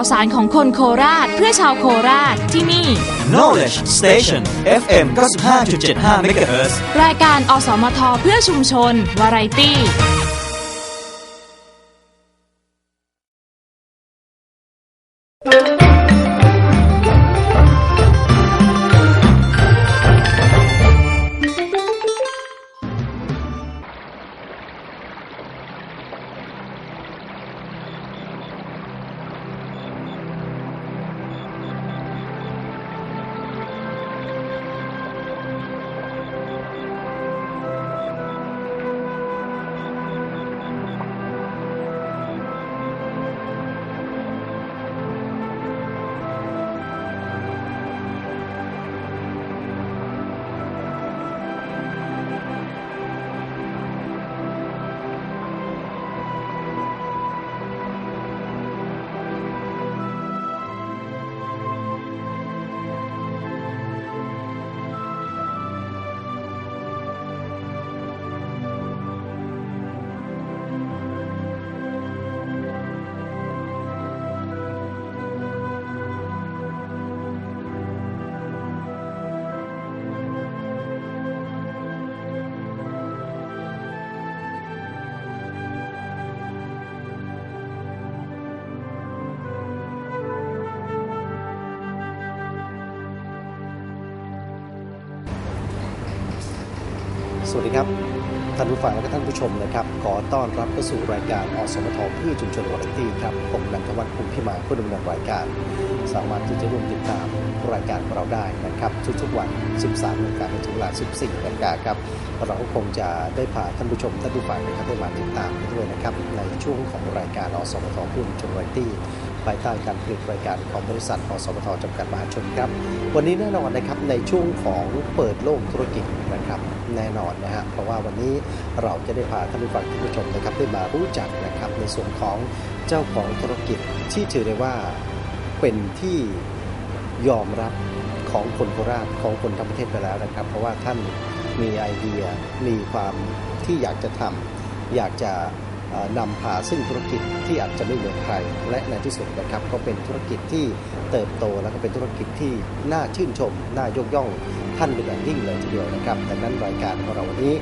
าวสารของคนโคราชเพื่อชาวโคราชที่นี่ Knowledge Station FM 95.75 MHz รายการอสมทเพื่อชุมชน วาไรตี้ สวัสดีครับ ท่านผู้ฟังและก็ท่านผู้ชมนะครับ ขอต้อนรับเข้าสู่รายการอสมทเพื่อชุมชนวาไรตี้ครับ ผมนันทวัฒน์ภูมิพิมาผู้ดำเนินรายการ สามารถที่จะร่วมติดตามรายการของเราได้นะครับทุกๆวัน 13นาฬิกาถึงเวลา 14นาฬิกาครับเราคงจะได้พาท่านผู้ชมท่านผู้ฟังนะครับได้มาติดตามด้วยนะครับในช่วงของรายการอสมทเพื่อชุมชนวาไรตี้ภายใต้การผลิตรายการของบริษัทอสมทจำกัดมหาชนครับ วันนี้แน่นอนนะครับในช่วงของเปิดโลกธุรกิจนะครับแน่นอนนะฮะเพราะว่าวันนี้เราจะได้พาท่านผู้ฟังท่านผู้ชมนะครับได้มารู้จักนะครับในส่วนของเจ้าของธุรกิจที่ถือได้ว่าเป็นที่ยอมรับ ของคนโคราชของคนทั้งประเทศไปแล้วนะครับ เพราะว่าท่านมีไอเดียมีความที่อยากจะทำอยากจะนำพาซึ่งธุรกิจที่อาจจะไม่เหมือนใคร และในที่สุดนะครับก็เป็นธุรกิจที่เติบโตแล้วก็เป็นธุรกิจที่น่าชื่นชม น่ายกย่องท่านเป็นอย่างยิ่งเลยทีเดียวนะครับดังนั้นรายการของเราวันนี้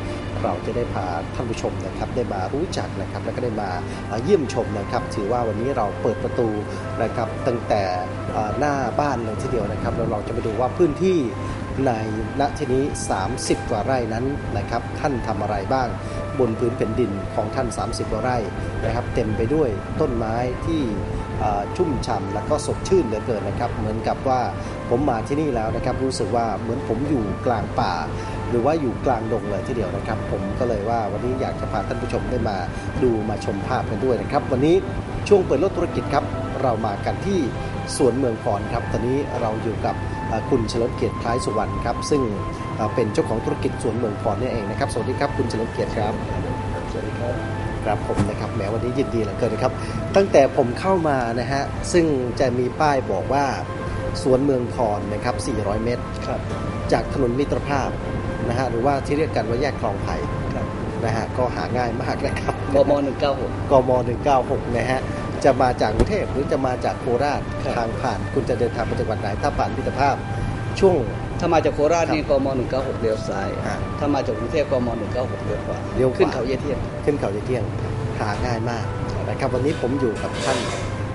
เราจะได้พาท่านผู้ชมนะครับได้มารู้จักนะครับแล้วก็ได้มาเยี่ยมชมนะครับ ถือว่าวันนี้เราเปิดประตูนะครับตั้งแต่หน้าบ้านเลยทีเดียวนะครับแล้วเราจะไปดูว่าพื้นที่ในณที่นี้ 30 กว่าไร่นั้นนะครับ ท่านทำอะไรบ้าง บนพื้นแผ่นดินของท่าน 30 กว่าไร่นะครับ เต็มไปด้วยต้นไม้ที่ชุ่มฉ่ำและก็สดชื่นเหลือเกินนะครับ เหมือนกับว่าผมมาที่นี่แล้วนะครับ รู้สึกว่าเหมือนผมอยู่กลางป่า หรือว่าอยู่กลางดงเลยทีเดียวนะครับ ผมก็เลยว่าวันนี้อยากจะพาท่านผู้ชมได้มาดูมาชมภาพกันด้วยนะครับ วันนี้ช่วงเปิดโลกธุรกิจครับ เรามากันที่สวนเมืองคอนครับ ตอนนี้เราอยู่กับเอ่อคุณเฉลิมเกียรติคล้ายสุวรรณครับ ซึ่งเอ่อเป็นเจ้าของธุรกิจสวนเมืองคอนนี่เองนะครับ สวัสดีครับคุณเฉลิมเกียรติครับ สวัสดีครับครับผมนะครับแหมวันนี้ยินดีเหลือเกินนะครับ ตั้งแต่ผมเข้ามานะฮะ ซึ่งจะมีป้ายบอกว่าสวนเมืองคอนนะครับ 400 เมตรครับจากถนนมิตรภาพ นะฮะหรือว่าที่เรียกกันว่าแยกคลองไผ่นะฮะก็หาง่ายมากนะครับกม196กม196นะฮะจะมาจากกรุงเทพหรือจะมาจากโคราชครับทางผ่านคุณจะเดินทางไปจังหวัดไหนถ้าผ่านมิตรภาพช่วงถ้ามาจากโคราชครับนี่กม196เลี้ยวซ้ายอ่าถ้ามาจากกรุงเทพกม196เลี้ยวขวาเลี้ยวขวาขึ้นเขาเยี่ยเทียนขึ้นเขาเที่ยง หาง่ายมากนะครับวันนี้ผมอยู่กับท่าน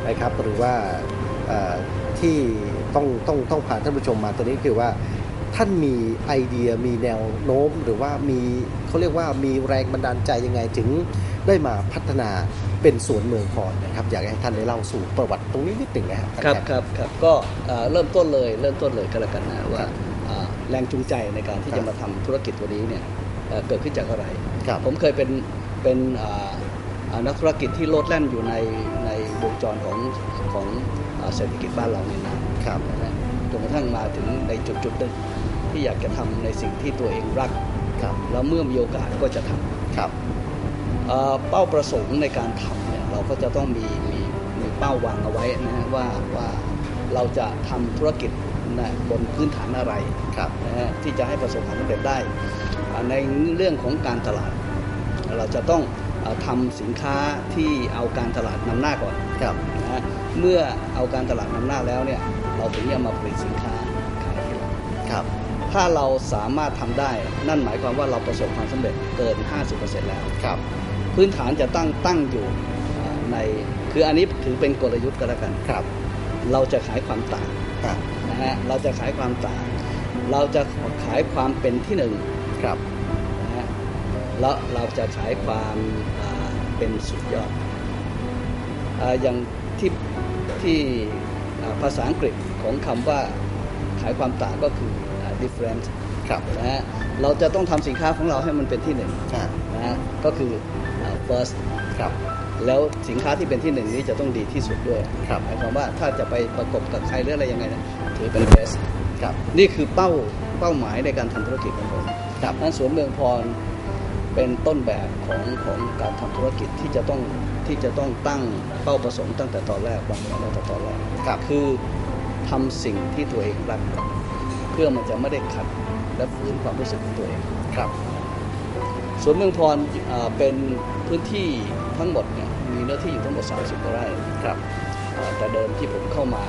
นะครับหรือว่าเอ่อที่ต้องต้องต้องพาท่านผู้ชมมาตัวนี้คือว่า ท่านมีไอเดียมีแนวโน้ม หรือว่ามีเขาเรียกว่ามีแรงบันดาลใจยังไงถึงได้มาพัฒนาเป็นสวนเมืองคอนนะครับ อยากให้ท่านได้เล่าสู่ประวัติตรงนี้นิดหนึ่งนะฮะครับครับครับก็เอ่อเริ่มต้นเลยเริ่มต้นเลยก็แล้วกันนะว่าครับเอ่อแรงจูงใจในการที่ครัจะบมาทำธุรกิจตัวนี้เนี่ยเอ่อเกิดขึ้นจากอะไรครับผมเคยเป็นเป็นอ่าอ่านักธุรกิจที่โลดแล่นอยู่ในในวงจรของของอ่าเศรษฐกิจบ้านเราเนี่ยนะครับนะฮะจนกระทั่งมาถึงในจุดจุดๆหนึ่ง ที่อยากจะทำในสิ่งที่ตัวเองรักครับแล้วเมื่อมีโอกาสก็จะทำครับเอ่อเป้าประสงค์ในการทำเนี่ยเราก็จะต้องมีมีมีเป้าวางเอาไว้นะฮะว่าว่าเราจะทำธุรกิจนะบนพื้นฐานอะไรครับนะฮะที่จะให้ประสบความสำเร็จได้อ่าในเรื่องของการตลาด เราจะต้องเออทำสินค้าที่เอาการตลาดนำหน้าก่อนครับนะฮะเมื่อเอาการตลาดนำหน้าแล้วเนี่ยเราถึงจะมาผลิตสินค้าขายที่เราครับ ถ้าเราสามารถทำได้ นั่นหมายความว่าเราประสบความสำเร็จเกิน 50%แล้วครับ พื้นฐานจะตั้งตั้งอยู่อ่าในคืออันนี้ถือเป็นกลยุทธ์ก็แล้วกันครับ เราจะขายความต่างอะนะฮะเราจะขายความต่าง เราจะขายความเป็นที่หนึ่งครับนะฮะแล้วเราจะขายความอ่าเป็นสุดยอดอาอย่างที่ที่อ่าภาษาอังกฤษของคำว่าขายความต่างก็คืออ่า different ครับนะฮะเราจะต้องทำสินค้าของเราให้มันเป็นที่หนึ่งอะนะฮะก็คืออ่า first ครับ แล้วสินค้าที่เป็นที่หนึ่งนี้จะต้องดีที่สุดด้วยครับ หมายความว่าถ้าจะไปประกบกับใครหรืออะไรยังไงเนะถือเป็น best ครับ นี่คือเป้าเป้าหมายในการทำธุรกิจของผมครับนั้นสวนเมืองพรเป็นต้นแบบของของการทำธุรกิจที่จะต้องที่จะต้องตั้งเป้าประสงค์ตั้งแต่ตอนแรกวางแผนตั้งแต่ตอนแรกครับ คือทำสิ่งที่ตัวเองรัก เพื่อมันจะไม่ได้ขัดและฝืนความรู้สึกของตัวเองครับสวนเมืองพรเอ่อเป็นพื้นที่ทั้งหมดเนี่ยมีเนื้อที่อยู่ทั้งหมด 30กว่าไร่ครับเอ่อแต่เดิมที่ผมเข้ามา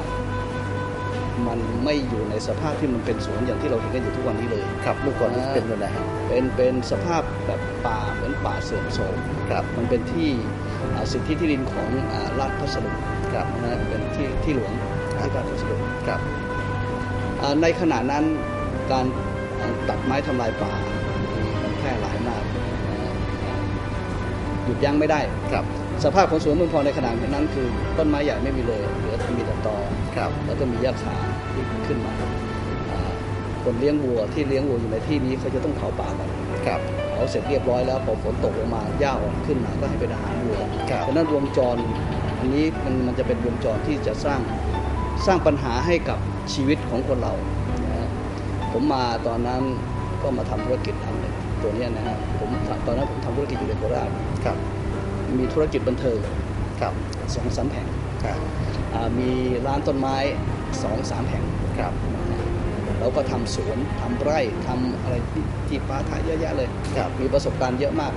มันไม่อยู่ในสภาพที่มันเป็นสวนอย่างที่เราเห็นกันอยู่ทุกวันนี้เลยครับเมื่อก่อนนี่เป็นยังไงฮะเป็นเป็นสภาพแบบป่าเหมือนป่าเสื่อมโทรมครับมันเป็นที่อ่าสิทธิที่ดินของอ่าราชพัสดุครับนะฮะเป็นที่ที่หลวงที่ราชพัสดุครับอ่า ในขณะนั้นการอ่าตัดไม้ทำลายป่ามันแพร่หลายมากนะฮะหยุดยั้งไม่ได้ครับสภาพของสวนเมืองพรในขณะนั้นคือต้นไม้ใหญ่ไม่มีเลยเหลือแต่มีแต่ตอครับ แล้วก็มีหญ้าคาที่ขึ้นมาอ่าคนเลี้ยงวัวที่เลี้ยงวัวอยู่ในที่นี้เขาจะต้องเผาป่าก่อนครับเผาเสร็จเรียบร้อยแล้วพอฝนตกลงมาหญ้าอ่อนขึ้นมาก็ให้เป็นอาหารวัวครับฉะนั้นวงจรอันนี้มันมันจะเป็นวงจรที่จะสร้างสร้างปัญหาให้กับ ชีวิตของคนเรานะฮะผมมาตอนนั้นก็มาทำธุรกิจอันหนึ่งตัวเนี้ยนะฮะผมตอนนั้นผมทำธุรกิจอยู่ในโคราชครับ มีธุรกิจบันเทิงครับสองสามแห่งครับอ่ามีร้านต้นไม้สองสามแห่งครับเราก็ทำสวนทำไร่ทำอะไรที่ที่ป้าทายเยอะแยะเลยครับมีประสบการณ์เยอะมาก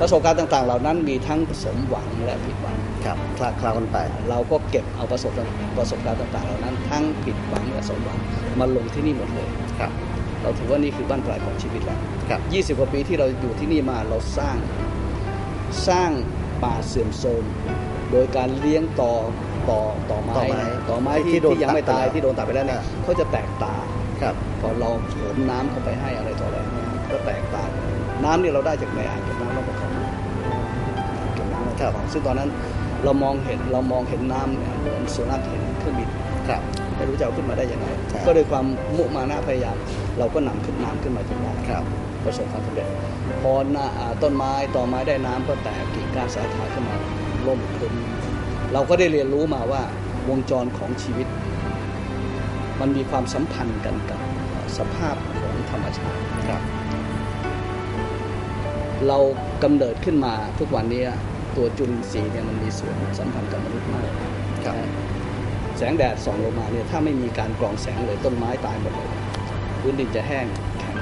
ประสบการณ์ต่างๆ เหล่านั้นมีทั้งสมหวังและผิดหวังครับคลาคลากันไป เราก็เก็บเอาประสบการณ์ประสบการณ์ต่างๆ เหล่านั้น ทั้งผิดหวังและสมหวังมาลงที่นี่หมดเลยครับ เราถือว่านี่คือบ้านปลายของชีวิตแล้วครับ 20 กว่าปีที่เราอยู่ที่นี่มาเราสร้าง สร้างป่าเสื่อมโทรมโดยการเลี้ยงต่อ ต่อต่อไม้ต่อไม้ต่อไม้ที่ที่โดนที่ยังไม่ตัดไปตายแล้วที่โดนตัดไปแล้วเนี่ยอ่าเขาจะแตกตาครับพอเราโถมน้ำเข้าไปให้อะไรต่ออะไรเนี่ยก็แตกต่างน้ำนี่เราได้จากในอ่างเก็บน้ำลำบากคลองเก็บน้ำลำบากคลองซึ่งตอนนั้นเรามองเห็นเรามองเห็นน้ำเนี่ยเหมือนสุนัขเห็นเครื่องบินครับไม่รู้จะเอาขึ้นมาได้ยังไงครับก็ด้วยความมุมานะพยายาม เราก็นำขึ้นน้ำขึ้นมาจนได้ครับประสบความสำเร็จพอหน้าอ่าต้นไม้ต่อไม้ได้น้ำก็แตกกิ่งก้านสายขาขึ้นมาล่มคลุม เราก็ได้เรียนรู้มาว่าวงจรของชีวิต มันมีความสัมพันธ์กันกับสภาพของธรรมชาติครับ เรากำเนิดขึ้นมาทุกวันนี้ตัวจุลินทรีย์เนี่ยมันมีส่วนสัมพันธ์กับมนุษย์มากครับนะแสงแดดส่องลงมาเนี่ยถ้าไม่มีการกรองแสงเลยต้นไม้ตายหมดเลยพื้นดินจะแห้งแข็ง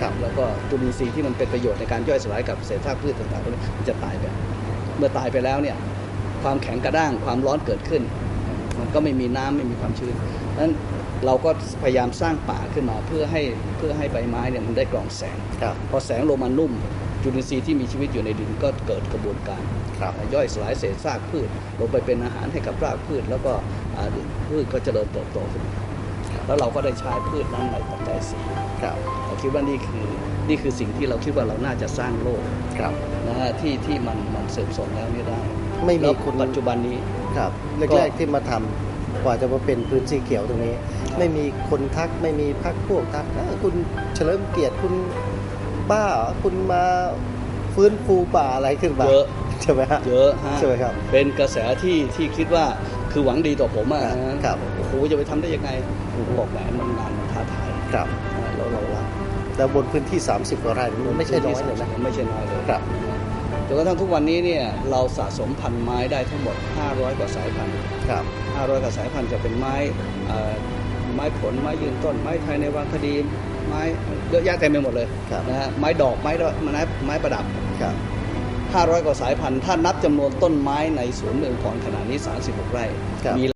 ครับแล้วก็จุลินทรีย์ที่มันเป็นประโยชน์ในการย่อยสลายกับเศษซากพืชต่างๆพวกนี้มันจะตายไป เมื่อตายไปแล้วเนี่ย ความแข็งกระด้างความร้อนเกิดขึ้น มันก็ไม่มีน้ำไม่มีความชื้นดังนั้นเราก็พยายามสร้างป่าขึ้นมาเพื่อให้เพื่อให้ใบไม้เนี่ยมันได้กรองแสงครับพอแสงลงมานุ่มจุลินทรีย์ที่มีชีวิตอยู่ในดินก็เกิดกระบวนการครับย่อยสลายเศษซากพืช ลงไปเป็นอาหารให้กับรากพืช แล้วก็อ่าพืชก็เจริญเติบโตขึ้นมาแล้วเราก็ได้ใช้พืชนั้นในปัจจัยสี่ครับเราคิดว่านี่คือนี่คือสิ่งที่เราคิดว่าเราน่าจะสร้างโลกครับนะฮะที่ที่มันมันเสื่อมโทรมแล้วนี่ได้ ไม่มีแล้วคนปัจจุบันนี้ครับก็แรกๆที่มาทำกว่าจะมาเป็นพื้นที่เขียวตรงนี้ ไม่มีคนทักไม่มีพักพวกทักเอ้ยคุณเฉลิมเกียรติคุณบ้าเหรอคุณมาฟื้นฟูป่าอะไรขึ้นมาเยอะใช่ไหมฮะเยอะฮะใช่ไหมครับ เป็นกระแสที่ที่คิดว่าคือหวังดีต่อผมอะครับนะครับโอ้โหจะไปทำได้ยังไงผมบอกแหมมันงานมันท้าทายครับนะเราเรารักแล้วบนพื้นที่ 30กว่าไร่มันไม่ใช่น้อยเลยนะไม่ใช่น้อยเลยครับจ นกระทั่งทุกวันนี้เนี่ยเราสะสมพันธุ์ไม้ได้ทั้งหมด 500 กว่าสายพันธุ์ครับ 500 กว่าสายพันธุ์จะเป็นไม้เอ่อไม้ผลไม้ยืนต้น ไม้ไทยในวางคดี ไม้เยอะแยะเต็มไปหมดเลยครับนะฮะไม้ดอกไม้ดอกไม้ไม้ประดับครับ500 กว่าสายพันธุ์ถ้านับจำนวนต้นไม้ในสวนเมืองพรขนาดนี้ 36 ไร่ครับมี